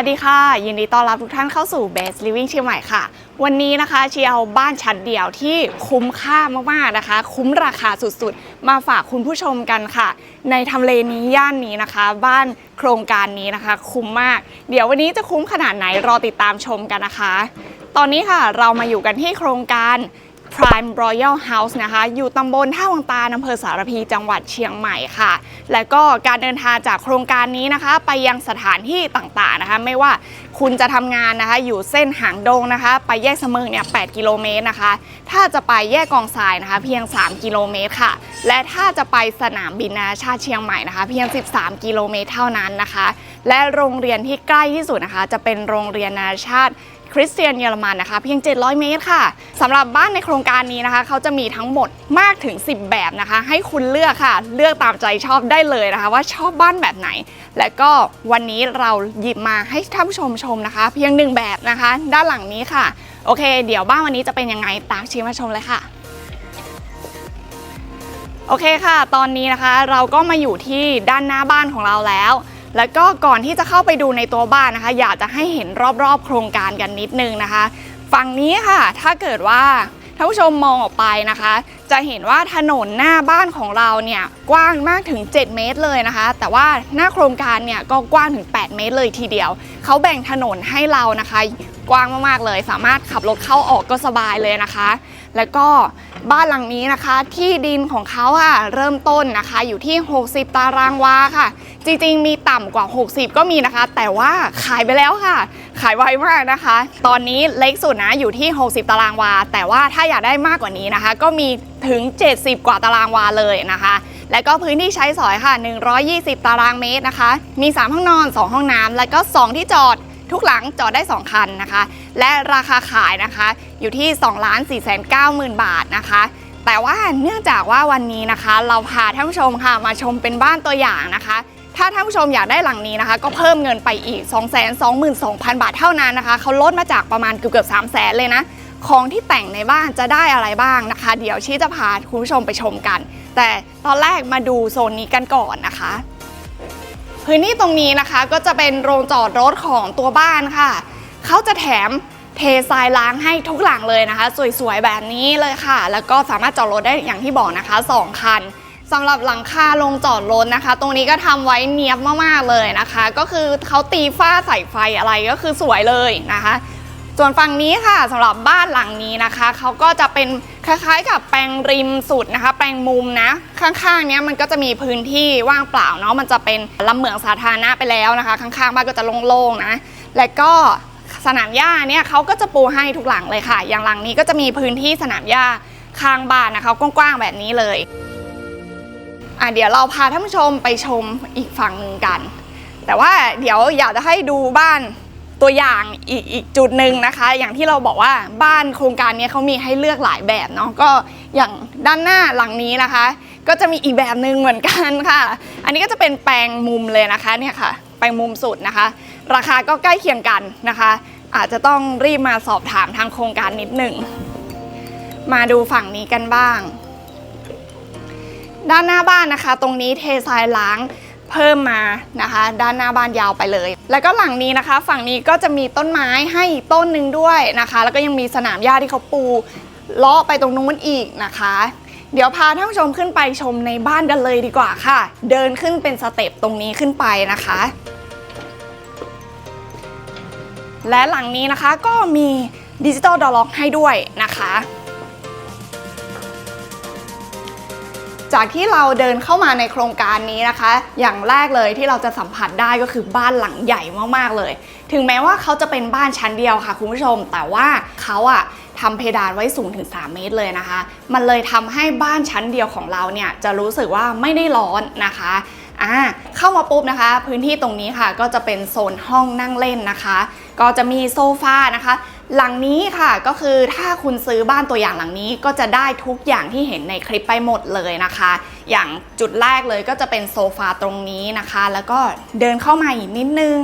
สวัสดีค่ะ ยินดีต้อนรับทุกท่านเข้าสู่ Best Living เชียงใหม่ค่ะ วันนี้นะคะเชียร์เอาบ้านชั้นเดียวที่คุ้มค่ามากๆนะคะ คุ้มราคาสุดๆ มาฝากคุณผู้ชมกันค่ะ ในทำเลนี้ย่านนี้นะคะ บ้านโครงการนี้นะคะ คุ้มมาก เดี๋ยววันนี้จะคุ้มขนาดไหนรอติดตามชมกันนะคะ ตอนนี้ค่ะเรามาอยู่กันที่โครงการ Prime Royal House นะคะ อยู่ตำบลท่าวังตาอำเภอสารพีจังหวัดเชียงใหม่ค่ะ และก็การเดินทางจากโครงการนี้นะคะ ไปยังสถานที่ต่างๆนะคะ ไม่ว่าคุณจะทำงานนะคะ อยู่เส้นหางดงนะคะ ไปแยกเสมิงเนี่ย 8 กิโลเมตรนะคะ ถ้าจะไปแยกกองทรายนะคะ เพียง 3 กิโลเมตรค่ะ และถ้าจะไปสนามบินนานาชาติเชียงใหม่นะคะ เพียง 13 กิโลเมตรเท่านั้นนะคะ และโรงเรียนที่ใกล้ที่สุดนะคะ จะเป็นโรงเรียนนานาชาติ คริสเตียนเยอรมันนะคะ เพียง 700 เมตรค่ะสำหรับบ้านในโครงการนี้นะคะ เขาจะมีทั้งหมดมากถึง 10 แบบนะคะ ให้คุณเลือกค่ะ เลือกตามใจชอบได้เลยนะคะ ว่าชอบบ้านแบบไหน และก็วันนี้เราหยิบมาให้ท่านผู้ชมชมนะคะ เพียงหนึ่งแบบนะคะ ด้านหลังนี้ค่ะ โอเค เดี๋ยวบ้านวันนี้จะเป็นยังไงตามชิมมาชมเลยค่ะโอเคค่ะ ตอนนี้นะคะเราก็มาอยู่ที่ด้านหน้าบ้านของเราแล้ว แล้วก็ก่อนที่จะเข้าไปดูในตัวบ้านนะคะ อยากจะให้เห็นรอบๆ โครงการกันนิดนึงนะคะ ฝั่งนี้ค่ะถ้าเกิดว่าท่านผู้ชมมองออกไปนะคะ จะเห็นว่าถนนหน้าบ้านของเราเนี่ยกว้างมากถึง 7 เมตรเลยนะคะ แต่ว่าหน้าโครงการเนี่ยก็กว้างถึง 8 เมตรเลยทีเดียว เขาแบ่งถนนให้เรานะคะ กว้างมากๆเลย สามารถขับรถเข้าออกก็สบายเลยนะคะ แล้วก็บ้านหลังนี้นะคะ ที่ดินของเขาค่ะเริ่มต้นนะคะ อยู่ที่ 60 ตารางวาค่ะ จริงๆ มีต่ำกว่า 60 ก็มีนะคะ แต่ว่าขายไปแล้วค่ะ ขายไวมากนะคะ ตอนนี้เล็กสุดนะอยู่ที่ 60 ตารางวา แต่ว่าถ้าอยากได้มากกว่านี้นะคะ ก็มีถึง 70 กว่าตารางวาเลยนะคะและก็พื้นที่ใช้สอยค่ะ 120 ตารางเมตรนะคะ มี 3 ห้องนอน 2 ห้องน้ำ แล้วก็ 2 ที่จอด ทุกหลังจอดได้ 2 คันนะคะ และราคาขายนะคะอยู่ที่ 2 4 9 0 0 0 0 บาทนะคะ แต่ว่าเนื่องจากว่าวันนี้นะคะ เราพาท่านผู้ชมค่ะมาชมเป็นบ้านตัวอย่างนะคะ ถ้าท่านผู้ชมอยากได้หลังนี้นะคะ ก็เพิ่มเงินไปอีก 222,000 บาทเท่านั้นนะคะเขาลดมาจากประมาณเกือบเกือบ3 0 0 0 0เลยนะของที่แต่งในบ้านจะได้อะไรบ้างนะคะ เดี๋ยวชี้จะพาคุณผู้ชมไปชมกัน แต่ตอนแรกมาดูโซนนี้กันก่อนนะคะ พื้นที่ตรงนี้นะคะก็จะเป็นโรงจอดรถของตัวบ้านค่ะ เขาจะแถมเททรายล้างให้ทุกหลังเลยนะคะ สวยๆแบบนี้เลยค่ะ แล้วก็สามารถจอดรถได้อย่างที่บอกนะคะ 2 คันสำหรับหลังคาลงจอดรถนะคะ ตรงนี้ก็ทำไว้เนียบมากๆเลยนะคะ ก็คือเขาตีฝ้าใส่ไฟอะไรก็คือสวยเลยนะคะ ส่วนฝั่งนี้ค่ะสำหรับบ้านหลังนี้นะคะเขาก็จะเป็นคล้ายๆ กับแปลงริมสุดนะคะ แปลงมุมนะข้างๆเนี้ยมันก็จะมีพื้นที่ว่างเปล่าเนาะมันจะเป็นลำเหมืองสาธารณะไปแล้วนะคะ ข้างๆบ้านก็จะโล่งๆนะและก็สนามหญ้าเนี่ยเขาก็จะปูให้ทุกหลังเลยค่ะ อย่างหลังนี้ก็จะมีพื้นที่สนามหญ้าข้างบ้านนะคะกว้างๆแบบนี้เลยอะเดี๋ยวเราพาท่านผู้ชมไปชมอีกฝั่งหนึ่งกัน แต่ว่าเดี๋ยวอยากจะให้ดูบ้าน ตัวอย่างอีกอีกจุดหนึ่งนะคะ อย่างที่เราบอกว่าบ้านโครงการนี้เขามีให้เลือกหลายแบบเนาะก็อย่างด้านหน้าหลังนี้นะคะ ก็จะมีอีกแบบหนึ่งเหมือนกันค่ะ อันนี้ก็จะเป็นแปลงมุมเลยนะคะเนี่ยค่ะ แปลงมุมสุดนะคะ ราคาก็ใกล้เคียงกันนะคะ อาจจะต้องรีบมาสอบถามทางโครงการนิดหนึ่งมาดูฝั่งนี้กันบ้าง ด้านหน้าบ้านนะคะ ตรงนี้เททรายล้างเพิ่มมานะคะ ด้านหน้าบ้านยาวไปเลย แล้วก็หลังนี้นะคะ ฝั่งนี้ก็จะมีต้นไม้ให้อีกต้นหนึ่งด้วยนะคะ แล้วก็ยังมีสนามหญ้าที่เขาปูเลาะไปตรงนู้นอีกนะคะ เดี๋ยวพาท่านผู้ชมขึ้นไปชมในบ้านกันเลยดีกว่าค่ะ เดินขึ้นเป็นสเต็ปตรงนี้ขึ้นไปนะคะ และหลังนี้นะคะก็มีดิจิตอลดอล็อกให้ด้วยนะคะ จากที่เราเดินเข้ามาในโครงการนี้นะคะ อย่างแรกเลยที่เราจะสัมผัสได้ก็คือบ้านหลังใหญ่มากๆเลย ถึงแม้ว่าเขาจะเป็นบ้านชั้นเดียวค่ะคุณผู้ชม แต่ว่าเขาอะทำเพดานไว้สูงถึง 3 เมตรเลยนะคะ มันเลยทำให้บ้านชั้นเดียวของเราเนี่ยจะรู้สึกว่าไม่ได้ร้อนนะคะอ่าเข้ามาปุ๊บนะคะ พื้นที่ตรงนี้ค่ะก็จะเป็นโซนห้องนั่งเล่นนะคะ ก็จะมีโซฟานะคะ หลังนี้ค่ะก็คือถ้าคุณซื้อบ้านตัวอย่างหลังนี้ก็จะได้ทุกอย่างที่เห็นในคลิปไปหมดเลยนะคะ อย่างจุดแรกเลยก็จะเป็นโซฟาตรงนี้นะคะ แล้วก็เดินเข้ามาอีกนิดนึง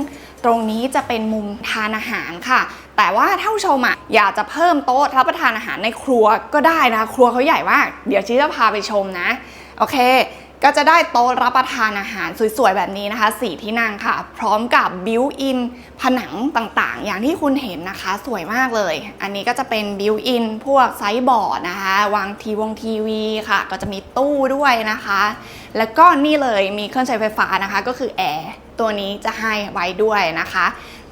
ตรงนี้จะเป็นมุมทานอาหารค่ะ แต่ว่าท่าชมอะอยากจะเพิ่มโต๊ะรับประทานอาหารในครัวก็ได้นะคะครัวเขาใหญ่มาก เดี๋ยวชี้จะพาไปชมนะ โอเค ก็จะได้โต๊ะรับประทานอาหารสวยๆ แบบนี้นะคะสีที่นั่งค่ะ พร้อมกับบิวอินผนังต่างๆ อย่างที่คุณเห็นนะคะ สวยมากเลย อันนี้ก็จะเป็นบิวอินพวกไซส์บอร์ดนะคะ วางทีวงทีวีค่ะ ก็จะมีตู้ด้วยนะคะ แล้วก็นี่เลยมีเครื่องใช้ไฟฟ้านะคะ ก็คือแอร์ตัวนี้จะให้ไว้ด้วยนะคะ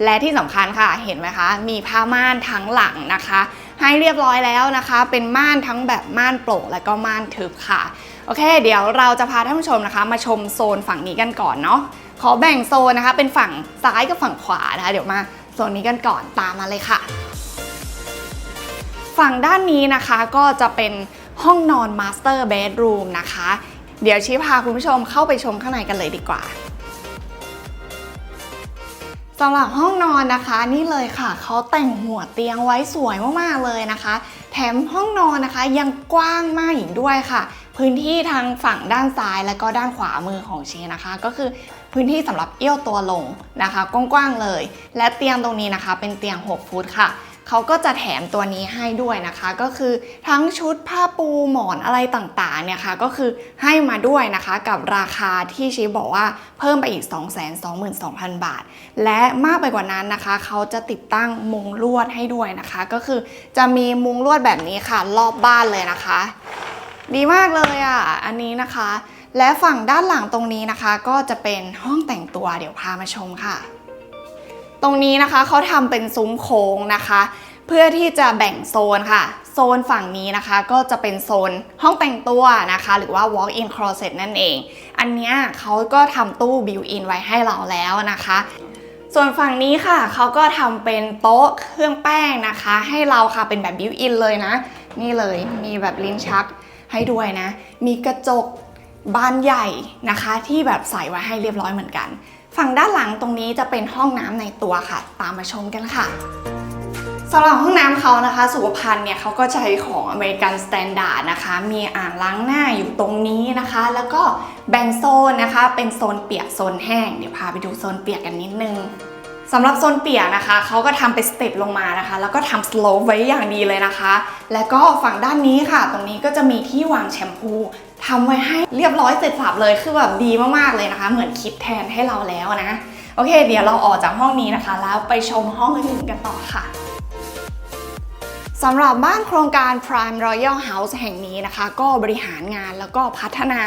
และที่สำคัญค่ะเห็นไหมคะ มีผ้าม่านทั้งหลังนะคะ ให้เรียบร้อยแล้วนะคะ เป็นม่านทั้งแบบม่านโปร่งและก็ม่านทึบค่ะ โอเค เดี๋ยวเราจะพาท่านผู้ชมนะคะ มาชมโซนฝั่งนี้กันก่อนเนาะ ขอแบ่งโซนนะคะ เป็นฝั่งซ้ายกับฝั่งขวานะคะ เดี๋ยวมาโซนนี้กันก่อนตามมาเลยค่ะ ฝั่งด้านนี้นะคะก็จะเป็นห้องนอนมาสเตอร์เบดรูมนะคะ เดี๋ยวชี้พาคุณผู้ชมเข้าไปชมข้างในกันเลยดีกว่า สำหรับห้องนอนนะคะนี่เลยค่ะเขาแต่งหัวเตียงไว้สวยมากๆเลยนะคะ แถมห้องนอนนะคะยังกว้างมากอีกด้วยค่ะ พื้นที่ทางฝั่งด้านซ้ายและก็ด้านขวามือของเชนะคะ ก็คือพื้นที่สำหรับเอี้ยวตัวลงนะคะกว้างๆเลย และเตียงตรงนี้นะคะ เป็นเตียง 6 ฟุตค่ะ เขาก็จะแถมตัวนี้ให้ด้วยนะคะ ก็คือทั้งชุดผ้าปูหมอนอะไรต่างๆเนี่ยค่ะก็คือให้มาด้วยนะคะกับราคาที่ชีบอกว่าเพิ่มไปอีก 222,000 บาท และมากไปกว่านั้นนะคะ เขาจะติดตั้งมุงลวดให้ด้วยนะคะ ก็คือจะมีมุงลวดแบบนี้ค่ะ รอบบ้านเลยนะคะ ดีมากเลยอะอันนี้นะคะ และฝั่งด้านหลังตรงนี้นะคะ ก็จะเป็นห้องแต่งตัวเดี๋ยวพามาชมค่ะ ตรงนี้นะคะเขาทำเป็นซุ้มโค้งนะคะ เพื่อที่จะแบ่งโซนค่ะ โซนฝั่งนี้นะคะ ก็จะเป็นโซนห้องแต่งตัวนะคะ หรือว่า walk-in closet นั่นเอง อันเนี้ยเขาก็ทำตู้ built-in ไว้ให้เราแล้วนะคะ ส่วนฝั่งนี้ค่ะเขาก็ทำเป็นโต๊ะเครื่องแป้งนะคะ ให้เราค่ะเป็นแบบ built-in เลยนะ นี่เลยมีแบบลิ้นชักให้ด้วยนะ มีกระจกบานใหญ่นะคะ ที่แบบใส่ไว้ให้เรียบร้อยเหมือนกัน ฝั่งด้านหลังตรงนี้จะเป็นห้องน้ำในตัวค่ะ ตามมาชมกันค่ะสำหรับห้องน้ำเขานะคะ สุขภัณฑ์เนี่ยเขาก็ใช้ของอเมริกันสแตนดาร์ดนะคะ มีอ่างล้างหน้าอยู่ตรงนี้นะคะ แล้วก็แบ่งโซนนะคะ เป็นโซนเปียกโซนแห้ง เดี๋ยวพาไปดูโซนเปียกกันนิดนึง สำหรับโซนเปียกนะคะเขาก็ทำเป็นสเต็ปลงมานะคะ แล้วก็ทำสโลปไว้อย่างดีเลยนะคะ แล้วก็ฝั่งด้านนี้ค่ะ ตรงนี้ก็จะมีที่วางแชมพูทำไว้ให้เรียบร้อยเสร็จสับเลยคือแบบดีมากๆเลยนะคะ เหมือนคิดแทนให้เราแล้วนะโอเค เดี๋ยวเราออกจากห้องนี้นะคะ แล้วไปชมห้องอื่นกันต่อค่ะสำหรับบ้านโครงการ Prime Royal House แห่งนี้นะคะ ก็บริหารงานแล้วก็พัฒนา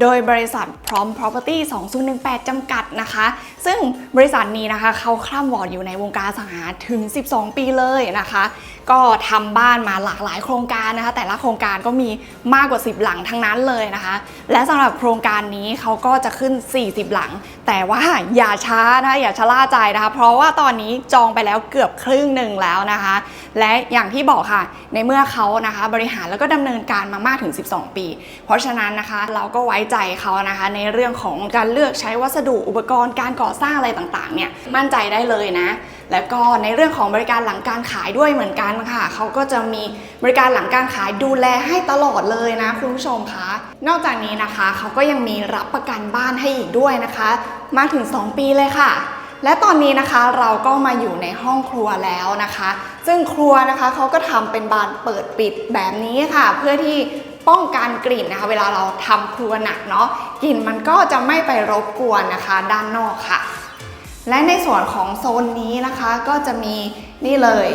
โดยบริษัทพร้อม Property 2018 จำกัดนะคะ ซึ่งบริษัทนี้นะคะเขาคร่ำวอดอยู่ในวงการสังหาถึง 12 ปีเลยนะคะ ก็ทำบ้านมาหลากหลายโครงการนะคะ แต่ละโครงการก็มีมากกว่า 10 หลังทั้งนั้นเลยนะคะ และสำหรับโครงการนี้เขาก็จะขึ้น 40 หลัง แต่ว่าอย่าช้านะคะอย่าชะล่าใจนะคะ เพราะว่าตอนนี้จองไปแล้วเกือบครึ่งหนึ่งแล้วนะคะ และอย่างที่บอกค่ะ ในเมื่อเขานะคะ บริหารแล้วก็ดำเนินการมามากถึง 12 ปี เพราะฉะนั้นนะคะเราก็ไว้ใจเขานะคะ ในเรื่องของการเลือกใช้วัสดุอุปกรณ์การก่อสร้างอะไรต่างๆเนี่ยมั่นใจได้เลยนะ แล้วก็ในเรื่องของบริการหลังการขายด้วยเหมือนกันค่ะเขาก็จะมีบริการหลังการขายดูแลให้ตลอดเลยนะคุณผู้ชมคะนอกจากนี้นะคะเขาก็ยังมีรับประกันบ้านให้อีกด้วยนะคะ มากถึง 2 ปีเลยค่ะและตอนนี้นะคะเราก็มาอยู่ในห้องครัวแล้วนะคะ ซึ่งครัวนะคะเขาก็ทำเป็นบานเปิดปิดแบบนี้ค่ะ เพื่อที่ ป้องกันกลิ่นนะคะ เวลาเราทำครัวหนักเนาะกลิ่นมันก็จะไม่ไปรบกวนนะคะ ด้านนอกค่ะ และในส่วนของโซนนี้นะคะก็จะมีนี่เลย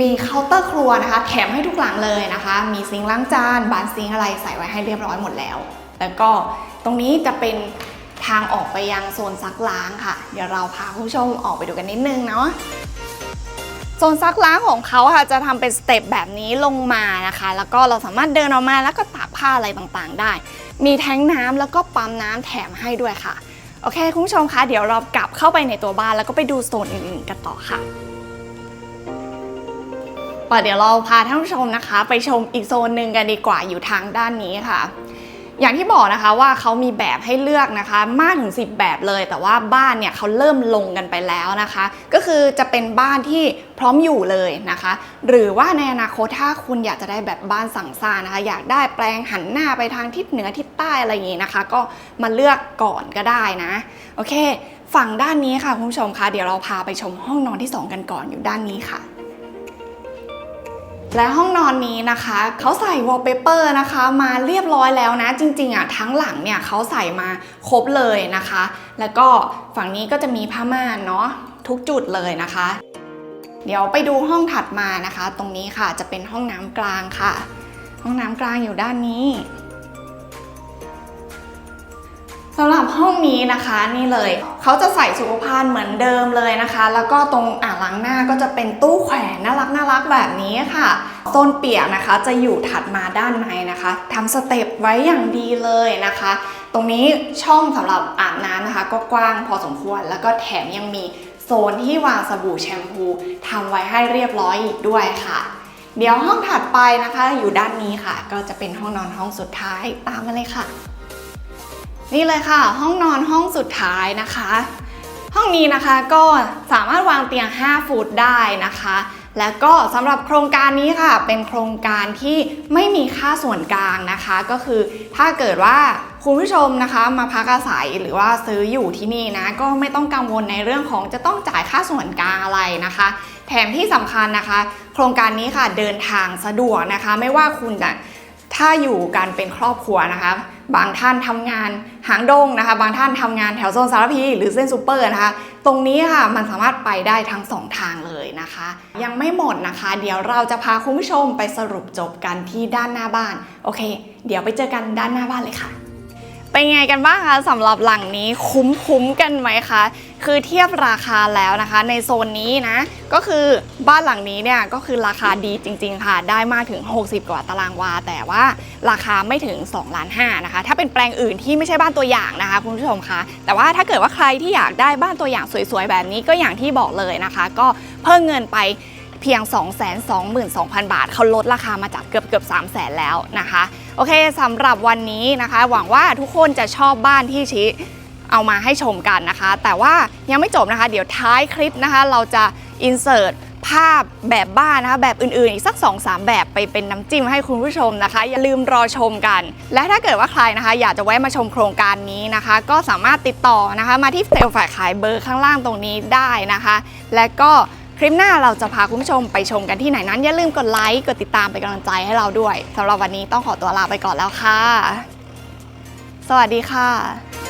มีเคาน์เตอร์ครัวนะคะ แถมให้ทุกหลังเลยนะคะ มีซิงค์ล้างจานบานซิงค์อะไรใส่ไว้ให้เรียบร้อยหมดแล้ว แล้วก็ตรงนี้จะเป็นทางออกไปยังโซนซักล้างค่ะ เดี๋ยวเราพาคุณผู้ชมออกไปดูกันนิดนึงเนาะ ซนซักล้างของเขาค่ะจะทำเป็นสเต็ปแบบนี้ลงมานะคะ แล้วก็เราสามารถเดินออกมาแล้วก็ตากผ้าอะไรต่างๆ ได้ มีแทงน้ำแล้วก็ปั๊มน้ำแถมให้ด้วยค่ะ โอเคคุณผู้ชมคะเดี๋ยวเรากลับเข้าไปในตัวบ้านแล้วก็ไปดูโซนอื่นๆกันต่อค่ะป่ะเดี๋ยวเราพาท่านผู้ชมนะคะ ไปชมอีกโซนหนึ่งกันดีกว่าอยู่ทางด้านนี้ค่ะ อย่างที่บอกนะคะว่าเขามีแบบให้เลือกนะคะ มากถึง 10 แบบเลย แต่ว่าบ้านเนี่ยเขาเริ่มลงกันไปแล้วนะคะ ก็คือจะเป็นบ้านที่พร้อมอยู่เลยนะคะ หรือว่าในอนาคตถ้าคุณอยากจะได้แบบบ้านสั่งสร้านะคะ อยากได้แปลงหันหน้าไปทางทิศเหนือทิศใต้อะไรอย่างนี้นะคะ ก็มาเลือกก่อนก็ได้นะโอเค ฝั่งด้านนี้ค่ะคุณผู้ชมคะเดี๋ยวเราพาไปชมห้องนอนที่ 2 กันก่อนอยู่ด้านนี้ค่ะ และห้องนอนนี้นะคะเขาใส่วอลเปเปอร์นะคะมาเรียบร้อยแล้วนะ จริงๆอะทั้งหลังเนี่ยเขาใส่มาครบเลยนะคะ แล้วก็ฝั่งนี้ก็จะมีผ้าม่านเนาะทุกจุดเลยนะคะ เดี๋ยวไปดูห้องถัดมานะคะ ตรงนี้ค่ะจะเป็นห้องน้ำกลางค่ะ ห้องน้ำกลางอยู่ด้านนี้ สำหรับห้องนี้นะคะนี่เลยเขาจะใส่สุขภัณฑ์เหมือนเดิมเลยนะคะ แล้วก็ตรงอ่างล้างหน้าก็จะเป็นตู้แขวนน่ารักน่ารักแบบนี้ค่ะโซนเปียกนะคะจะอยู่ถัดมาด้านในนะคะทำสเต็ปไว้อย่างดีเลยนะคะ ตรงนี้ช่องสำหรับอาบน้ำนะคะ ก็กว้างพอสมควร แล้วก็แถมยังมีโซนที่วางสบู่แชมพูทำไว้ให้เรียบร้อยอีกด้วยค่ะ เดี๋ยวห้องถัดไปนะคะ อยู่ด้านนี้ค่ะ ก็จะเป็นห้องนอนห้องสุดท้ายตามมาเลยค่ะ นี่เลยค่ะ ห้องนอนห้องสุดท้ายนะคะ ห้องนี้นะคะก็สามารถวางเตียง 5 ฟุตได้นะคะ แล้วก็สำหรับโครงการนี้ค่ะ เป็นโครงการที่ไม่มีค่าส่วนกลางนะคะ ก็คือถ้าเกิดว่าคุณผู้ชมนะคะมาพักอาศัยหรือว่าซื้ออยู่ที่นี่นะ ก็ไม่ต้องกังวลในเรื่องของจะต้องจ่ายค่าส่วนกลางอะไรนะคะ แถมที่สำคัญนะคะ โครงการนี้ค่ะเดินทางสะดวกนะคะ ไม่ว่าคุณจะถ้าอยู่กันเป็นครอบครัวนะคะ บางท่านทำงานหางดงนะคะ บางท่านทำงานแถวโซนสารพีหรือเส้นซูเปอร์นะคะ ตรงนี้ค่ะมันสามารถไปได้ทั้งสองทางเลยนะคะ ยังไม่หมดนะคะ เดี๋ยวเราจะพาคุณผู้ชมไปสรุปจบกันที่ด้านหน้าบ้าน โอเค เดี๋ยวไปเจอกันด้านหน้าบ้านเลยค่ะ เป็นไงกันบ้างคะสำหรับหลังนี้คุ้มคุ้มๆกันไหมคะ คือเทียบราคาแล้วนะคะ ในโซนนี้นะ ก็คือบ้านหลังนี้เนี่ยก็คือราคาดีจริง ๆ ค่ะ ได้มากถึง 60 กว่าตารางวา แต่ว่าราคาไม่ถึง2ล้าน5นะคะ ถ้าเป็นแปลงอื่นที่ไม่ใช่บ้านตัวอย่างนะคะ คุณผู้ชมคะ แต่ว่าถ้าเกิดว่าใครที่อยากได้บ้านตัวอย่างสวยๆแบบนี้ก็อย่างที่บอกเลยนะคะ ก็เพิ่มเงินไปเพียง 222,000 บาท เขาลดราคามาจากเกือบเกือบ3 0 0 0 0แล้วนะคะ โอเคสำหรับวันนี้นะคะ หวังว่าทุกคนจะชอบบ้านที่ชิเอามาให้ชมกันนะคะ แต่ว่ายังไม่จบนะคะ เดี๋ยวท้ายคลิปนะคะ เราจะอินเสิร์ตภาพแบบบ้านนะคะ แบบอื่นๆ อีกสัก 2-3 แบบไปเป็นน้ำจิ้มให้คุณผู้ชมนะคะ อย่าลืมรอชมกัน และถ้าเกิดว่าใครนะคะ อยากจะแวะมาชมโครงการนี้นะคะ ก็สามารถติดต่อนะคะ มาที่เซลล์ฝ่ายขายเบอร์ข้างล่างตรงนี้ได้นะคะ และก็ ลิปหน้าเราจะพาคุณผู้ชมไปชมกันที่ไหนนั้นอย่าลืมกดไลค์กดติดตามเป็นกำลังใจให้เราด้วยสำหรับวันนี้ต้องขอตัวลาไปก่อนแล้วค่ะ สวัสดีค่ะ